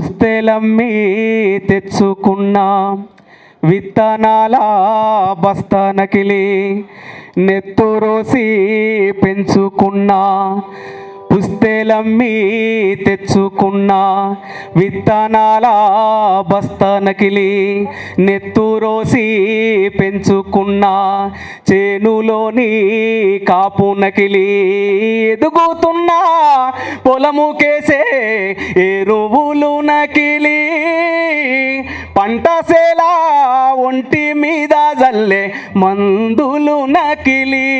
పుస్తెలమ్మి తెచ్చుకున్నా విత్తనాల బస్తానకిలి నెత్తురోసి పెంచుకున్నా పుస్తెలమ్మి తెచ్చుకున్నా విత్తనాల బస్తానకిలి నెత్తురోసి పెంచుకున్నా చేనులోని కాపునకిలి ఎదుగుతున్నా పొలముకేసే ఎరువులు నకిలి పంటసేలా ఒంటి మీద జల్లే మందులు నకిలి.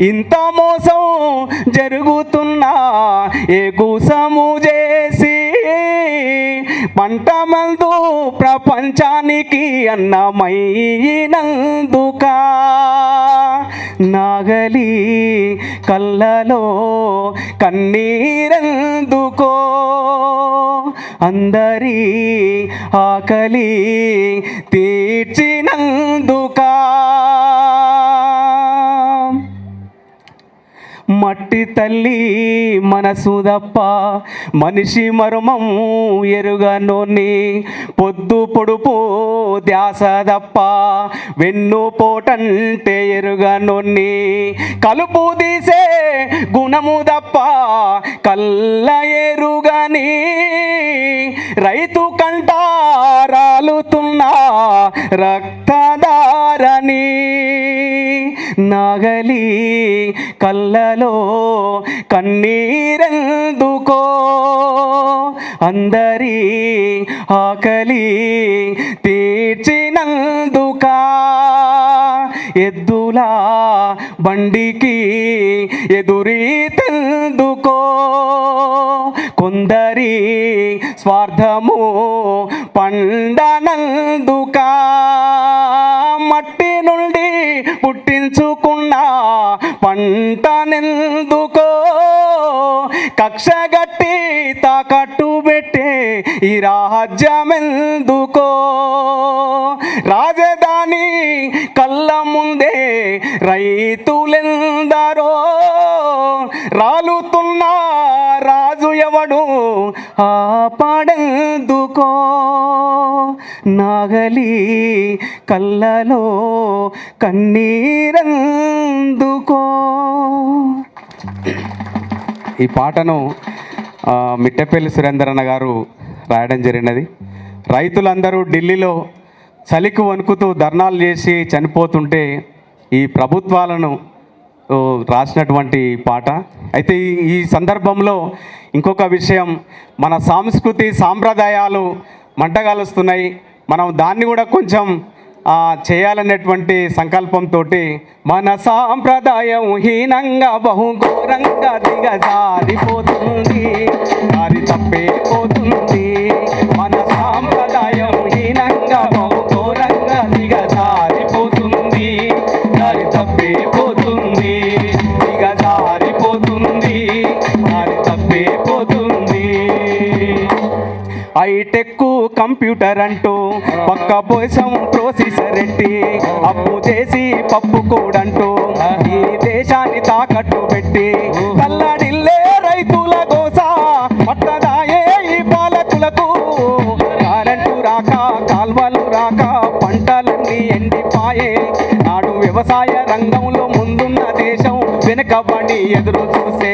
ఇంత మోసం జరుగుతున్నా ఎగుసము చేసి పంట మందు ప్రపంచానికి అన్నమైనందుక? నాగలి కళ్ళలో కన్నీరెందుకో? అందరి ఆకలి తీర్చినందుకా? మట్టి తల్లి మనసుదప్ప మనిషి మనిషి మర్మం ఎరుగనోని పొద్దు పొడుపు ధ్యాస దప్ప వెన్ను పోటంటే ఎరుగనోని కలుపు తీసే గుణము దప్ప కళ్ళ ఎరుగని రైతు కంట రాలుతున్న రక్తదారని నాగలి కళ్ళలో కన్నీరెందుకో? అందరి ఆకలి తీర్చినందుక? ఎద్దులా బండికి ఎదురీతెందుకో? కొందరి స్వార్థము పండనందుక? మట్టి నుండి పుట్టించుకున్న పంట నిందుకో? కక్షగట్టి తాకట్టు పెట్టే ఈ రాజ్యమెందుకో? రాజధాని కళ్ళ ముందే రైతులెందరో? రాలుతున్న రాజు ఎవడు ఆపడెందుకో? నాగలి కళ్ళలో కన్నీరెందుకో? ఈ పాటను మిట్టపల్లి సురేంద్రన్న గారు రాయడం జరిగినది. రైతులందరూ ఢిల్లీలో చలికి వణుకుతూ ధర్నాలు చేసి చనిపోతుంటే ఈ ప్రభుత్వాలను రాసినటువంటి పాట. అయితే ఈ- సందర్భంలో ఇంకొక విషయం మన సంస్కృతి సాంప్రదాయాలు మంటగాలుస్తున్నాయి. మనం దాన్ని కూడా కొంచెం చేయాలనేటువంటి సంకల్పంతో మన సాంప్రదాయం హీనంగా బహుఘోరంగా దిగజారిపోతుంది. దారి తప్పే పోతుంది హైటెక్ కంప్యూటర్ అంటూ పక్క పోసం ప్రోసెసర్ ఎట్టి అప్పు చేసి పప్పు కూడంటూ ఈ దేశాన్ని తాకట్టు పెట్టి కల్లడిల్లే రైతుల గోస పట్టదాయే ఈ పాలకులకు. కరెంటు రాక కాల్వలు రాక పంటలన్నీ ఎండిపాయే. నాడు వ్యవసాయ రంగంలో ముందున్న దేశం వెనుకబడి ఎదురు చూసే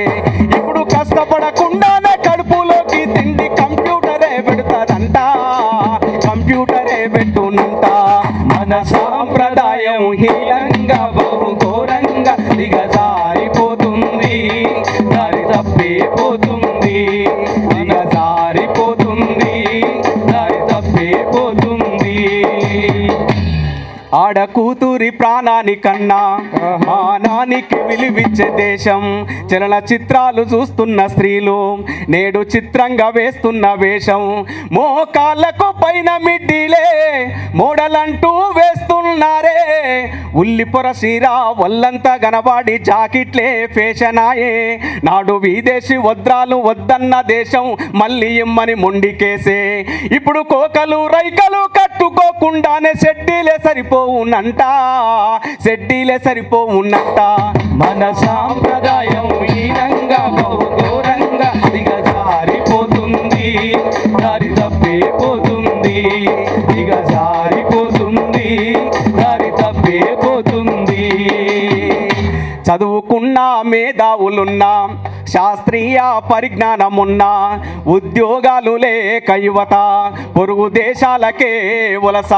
పెట్టునంట మన సాంప్రదాయం హీనంగా బహు ఘోరంగా దిగజారిపోతుంది. దారి తప్పిపోతుంది దిగజారిపోతుంది. దారి తప్పిపోతుంది ఆడ కూతురి ప్రాణానికన్నా మానానికి విలువిచ్చే దేశం. చలన చిత్రాలు చూస్తున్న స్త్రీలు నేడు చిత్రంగా వేస్తున్న వేషం. మోకాళ్ళకు పైన మిడ్డీలే మోడలంటూ వేస్తున్నారే. ఉల్లి పొర సీర ఒల్లంతా గనబాడి జాకెట్లే ఫేషనాయే నాడు విదేశీ వద్రాలు వద్దన్న దేశం మళ్ళీ ఇమ్మని మొండికేసే. ఇప్పుడు కోకలు రైకలు కట్టుకోకుండానే షెడ్డీలే సరిపోవునంట. షెడ్డీలే సరిపోవునంట. మన సాంప్రదాయం హీనంగా బహుఘోరంగా దిగజారిపోతుంది దారి తప్పిపోతుంది. ఇక జారిపోతుంది. దారి తప్పిపోతుంది. చదువుకున్నా మేధావులున్నా శాస్త్రీయ పరిజ్ఞానమున్న ఉద్యోగాలు లేక యువత పొరుగు దేశాలకే వలస.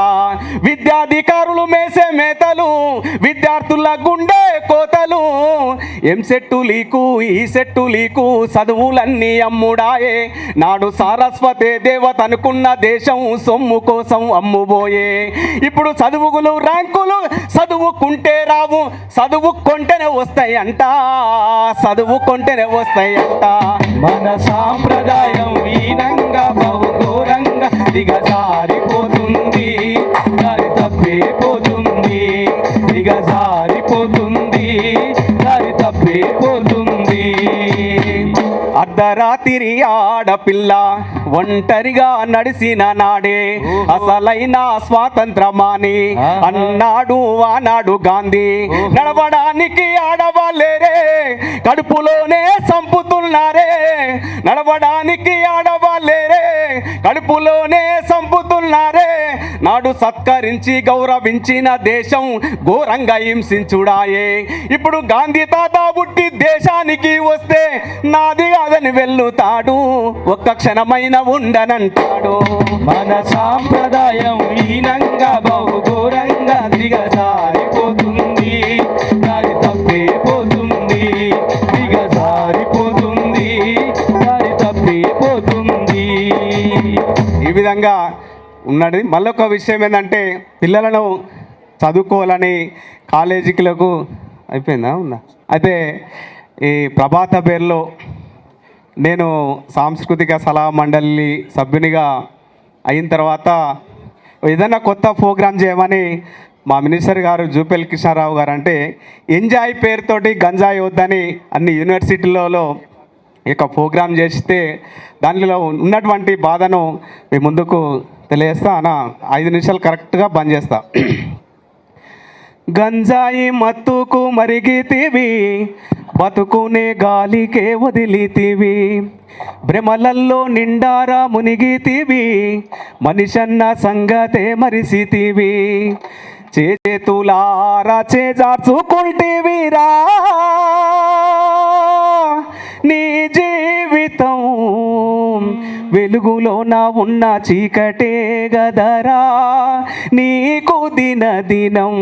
విద్యాధికారులు మేసే మేతలు విద్యార్థుల గుండె కోతలు. EAMCET leak ECET leak చదువులన్నీ అమ్ముడాయే. నాడు సారస్వతే దేవత అనుకున్న దేశం సొమ్ము కోసం అమ్ముబోయే. ఇప్పుడు చదువుకులు ర్యాంకులు చదువుకుంటే రావు చదువుకుంటేనే వస్తాయంట. చదువుకుంటేనే వస్తాయంట. మన సాంప్రదాయం ఈనంగా బహు ఘోరంగా దిగజారిపోతుంది. దారి తప్పిపోతుంది దిగజారిపోతుంది. దారి తప్పిపోతుంది అర్ధరాత్రి ఆడపిల్ల ఒంటరిగా నడిసిన నాడే అసలైన స్వాతంత్రమాని. అన్నాడు ఆనాడు గాంధీ. నడవడానికి ఆడవాళ్ళేరే కడుపులోనే చంపుతున్నారే నడవడానికి ఆడవాళ్ళేరే కడుపులోనే చంపుతున్నారే నాడు సత్కరించి గౌరవించిన దేశం ఘోరంగా హింసించుడాయే. ఇప్పుడు గాంధీ తాత పుట్టి దేశానికి వస్తే నాది కాదని వెళ్ళుతాడు. ఒక్క క్షణమైన ఉండనంటాడు. మన సాంప్రదాయం ఈనంగా బహు ఘోరంగా దిగజారిపోతుంది. దారి తప్పిపోతుంది దిగజారిపోతుంది. దారి తప్పిపోతుంది ఈ విధంగా ఉన్నది. మళ్ళొక విషయం ఏంటంటే పిల్లలను చదువుకోవాలని కాలేజీలకు అయిపోయిందా? ఉందా? అయితే ఈ ప్రభాత పేరులో నేను సాంస్కృతిక సలహా మండలి సభ్యునిగా అయిన తర్వాత ఏదైనా కొత్త ప్రోగ్రాం చేయమని మా మినిస్టర్ గారు జూపల్ కృష్ణారావు గారు అంటే ఎంజాయ్ పేరుతోటి గంజాయి వద్దని అన్ని యూనివర్సిటీలలో ఈ యొక్క ప్రోగ్రామ్ చేస్తే దానిలో ఉన్నటువంటి బాధను మీ ముందుకు తెలియజేస్తా. అన్న ఐదు నిమిషాలు కరెక్ట్గా బంద్ చేస్తా గంజాయి మత్తుకు మరిగితివి బతుకునే గాలికే వదిలితివి. భ్రమలల్లో నిండారా మునిగితివి మనిషన్న సంగతే మరిసితివి. చేతులారా చేజార్చుకుంటేవిరా నీ జీవితం వెలుగులోన ఉన్న చీకటే గదరా. నీకు దిన దినం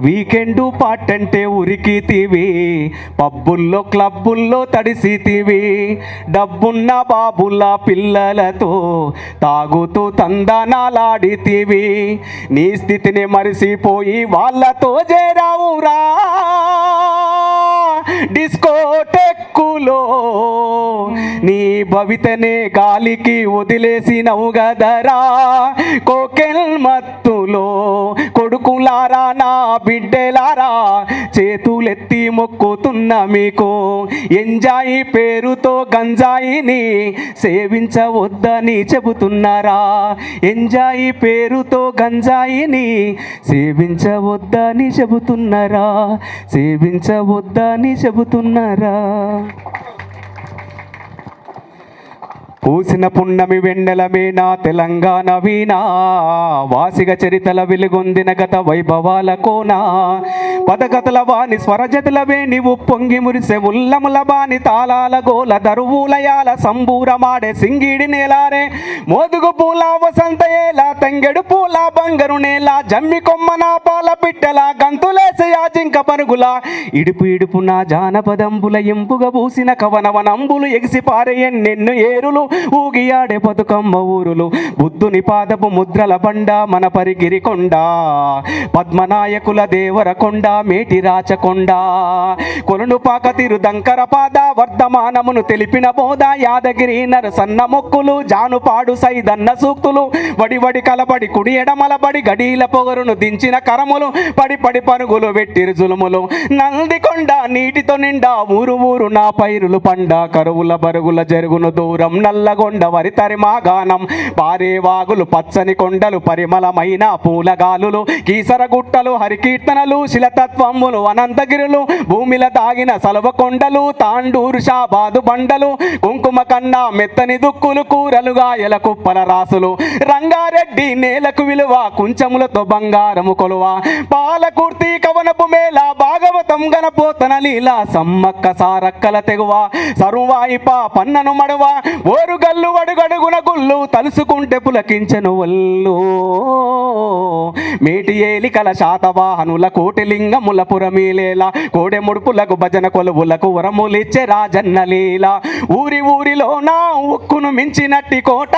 వీకెండ్ పాటంటే ఉరికితివి. పబ్బుల్లో క్లబ్బుల్లో తడిసితివి. డబ్బున్న బాబుల పిల్లలతో తాగుతూ తందనాలాడితివి. నీ స్థితిని మరిసిపోయి వాళ్ళతో చేరావురా. డిస్కోటెక్కులో నీ భవితనే గాలికి వదిలేసినవు గదరా. కోకెల్ మత్తులో కొడుకులారా నా బిడ్డలారా. చేతులెత్తి మొక్కుతున్న మీకు ఎంజాయి పేరుతో గంజాయిని సేవించవద్దని చెబుతున్నారా. ఎంజాయి పేరుతో గంజాయిని సేవించవద్దని చెబుతున్నారా. సేవించవద్దని చెబుతున్నారా. పూసిన పున్నమి వెన్నెలమేనా తెలంగాణ వీణా వాసిగ చరితల వెలుగొందిన గత వైభవాల కోనా. పదగతల వాణి స్వరజతులవే నీవు పొంగి మురిసె ఉల్లముల బాని తాళాల గోల దరువులయాల సంబూరమాడే సింగిడి నేలారే. మోదుగు పూల వసంత ఏలా తంగెడు పూల బంగరు నేల జమ్మి కొమ్మన పాల పిట్టెల గంతులేసే జింక పరుగుల. ఇడుపు ఇడుపు నా జానపదంబుల ఎంపుగ పూసిన కవనవనంబులు ఎగిసి పారే ఎన్నెన్ను ఏరులు. ఊగియాడే బతుకమ్మ ఊరులు. బుద్ధుని పాదపు ముద్రల బండ మన పరిగిరి కొండ. పద్మనాయకుల దేవర కొండ మేటి రాచకొండ కొలను పాక తిరు దంకర పాద వర్ధమానమును తెలిపిన బోధ యాదగిరి నరసన్న మొక్కులు జానుపాడు సైదన్న సూక్తులు. వడి వడి కలబడి కుడి ఎడమలబడి గడీల పొగరును దించిన కరములు. పడి పడి పరుగులు వెట్టిరు జులుములు. నందికొండ నీటితో నిండా ఊరు ఊరు నా పైరులు పండ. కరువుల బరుగుల జరుగును దూరం నల్ల నల్లగొండ వరి తరిమాగానం. పారే వాగులు పచ్చని కొండలు పరిమళమైన పూలగాలులు. కీసరగుట్టలు హరికీర్తనలు శిలతత్వములు అనంతగిరులు. భూమిల దాగిన సలవ కొండలు తాండూరు షాబాదు బండలు. కుంకుమ కన్నా మెత్తని దుక్కులు కూరలుగా ఎలకుప్పల రాసులు. రంగారెడ్డి నేలకు విలువ కుంచములతో బంగారము కొలువ. పాలకూర్తి కవనపు మేళ భాగవతం గణపోతన లీల సమ్మక్క సారక్కల తెగువ. సరువాయిప పన్నను మడవ. గల్లు అడుగడుగున గుళ్ళు తలుసుకుంటే పులకించను వల్లు మేటి ఏలికల శాతవాహనుల కోటిలింగముల పురమీలేలా కోడె ముడుపులకు భజన కొలువులకు వరములిచ్చే రాజన్న లీల. ఊరి ఊరిలో నా ఉక్కును మించినట్టి కోట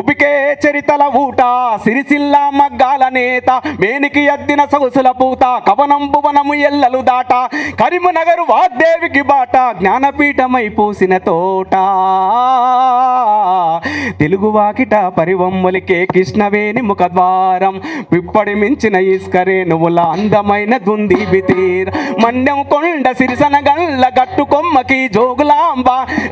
ఉబికే చరితల ఊట సిరిసిల్ల మగ్గాల నేత మేనికి అద్దిన సొగసుల పూత కవనం భువనము ఎల్లలు దాట కరీంనగర్ వాగ్దేవికి బాట జ్ఞానపీఠమై పూసిన తోట. తెలుగు వాకిట పరివమ్మలికే కృష్ణవేణి ముఖద్వారం. పిప్పడి మించిన ఇస్కరే నువ్వుల అందమైన దుంది బితీర్ మన్యం కొండ సిరిసన గల్ల గట్టు కొమ్మకి జోగులాంబ.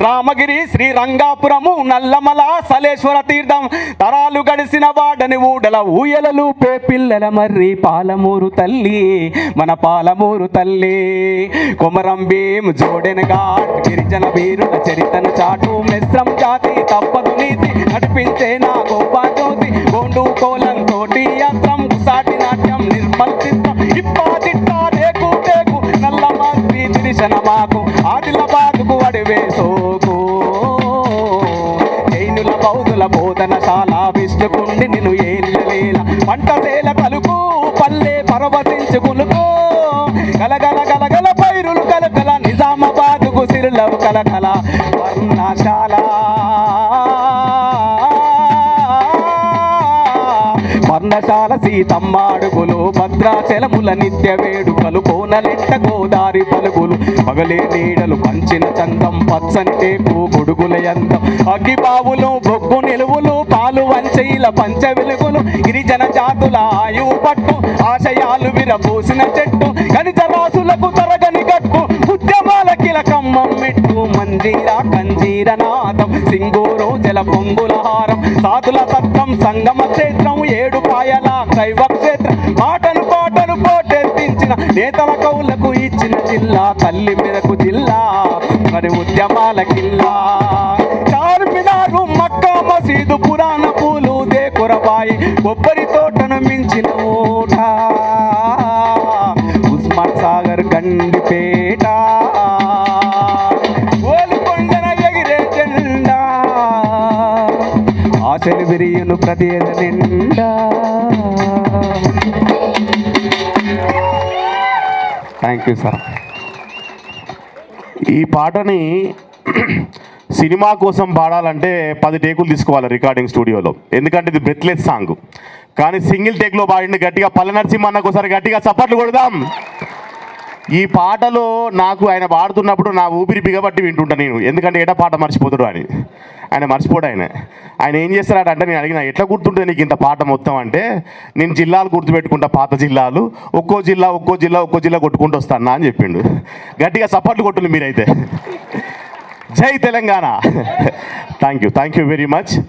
రామగిరి శ్రీ రంగాపురము నల్లమల సలేశ్వర తీర్థం. తరాలు గడిసిన వాడని ఊడల ఊయలలు పే పిల్లల మర్రి పాలమూరు తల్లి. మన పాలమూరు తల్లి. కొమరం భీం జోడెనగా గిరిజన వీరుల చరితను చాటు రాష్ట్రం జాతి తప్పదు నీతి. నడిపించే నా గొప్ప జ్యోతి. గోండు కోలం తోటి యంత్రం సాటి నాట్యం నిర్మల్ చిత్రం. ఇప్పాదిట్ట రేకు టేకు నల్ల మంత్రి దిశన మాకు. ఆదిలాబాదుకు అడివే సోకు. జైనుల బౌద్ధుల బోధనశాల విష్ణుకుండి నిన్ను ఏలిలేల పంట తేల పలుకు పల్లె పరవశించు కులుకు గలగల గలగల పైరులు కలకల నిజామాబాద్ సిరులవు కలకల వర్ణశాల వర్ణశాల సీతమ్మ అడుగులు భద్రాచలముల నిత్య వేడుకలు కోనలెట్ట గోదారి పలుగులు పగలే నీడలు పంచిన చందం పచ్చని టేకు గొడుగుల యందం అగ్గిబావులు బొగ్గు నిలువులు పాలు వంచయిల పంచ వెలుగులు గిరిజన జాతుల ఆయువు పట్టు ఆశయాలు విరబూసిన చెట్టు గణిత రాసులకు తరగని గట్టు ఉద్యమాల కిలకం మమ్మిట్టు మంజీర కంజీర నాదం సింగూరు జల పొంగుల హారం సాధుల సత్రం సంగమ క్షేత్రం ఏడు పాయల శైవ క్షేత్రం. మాటలు పాటలు పోటెత్తించిన నేతల కవులకు ఇచ్చిన జిల్లా తల్లి మెదకు జిల్లా మరి ఉద్యమాల కిల్లా. చార్మినారు మక్కా మసీదు పురాణ పూలు దేకురబాయి కొబ్బరి తోటను మించిన ఊట. ఉస్మాన్ సాగర్ గండిపేట విరియును ప్రతి నిండా. థ్యాంక్ యూ సార్ ఈ పాటని సినిమా కోసం పాడాలంటే పది టేకులు తీసుకోవాలి రికార్డింగ్ స్టూడియోలో. ఎందుకంటే ఇది బ్రెత్లెస్ సాంగ్ కానీ సింగిల్ టేక్లో పాడింది గట్టిగా పల్లె నరసింహన్నకు ఒకసారి గట్టిగా చప్పట్లు కొడదాం. ఈ పాటలో నాకు ఆయన పాడుతున్నప్పుడు నా ఊపిరి బిగబట్టి వింటుంటా నేను. ఎందుకంటే ఏటా పాట మర్చిపోతాడు అని ఆయన మర్చిపోడు ఆయన. ఆయన ఏం చేస్తాడు అంటే నేను అడిగిన ఎట్లా గుర్తుంటుంది నీకు ఇంత పాట మొత్తం అంటే నేను జిల్లాలు గుర్తుపెట్టుకుంటా పాత జిల్లాలు ఒక్కో జిల్లా ఒక్కో జిల్లా ఒక్కో జిల్లా కొట్టుకుంటూ వస్తానా అని చెప్పిండు. గట్టిగా సపోర్ట్లు కొట్టులు మీరైతే. జై Telangana. Thank you thank you very much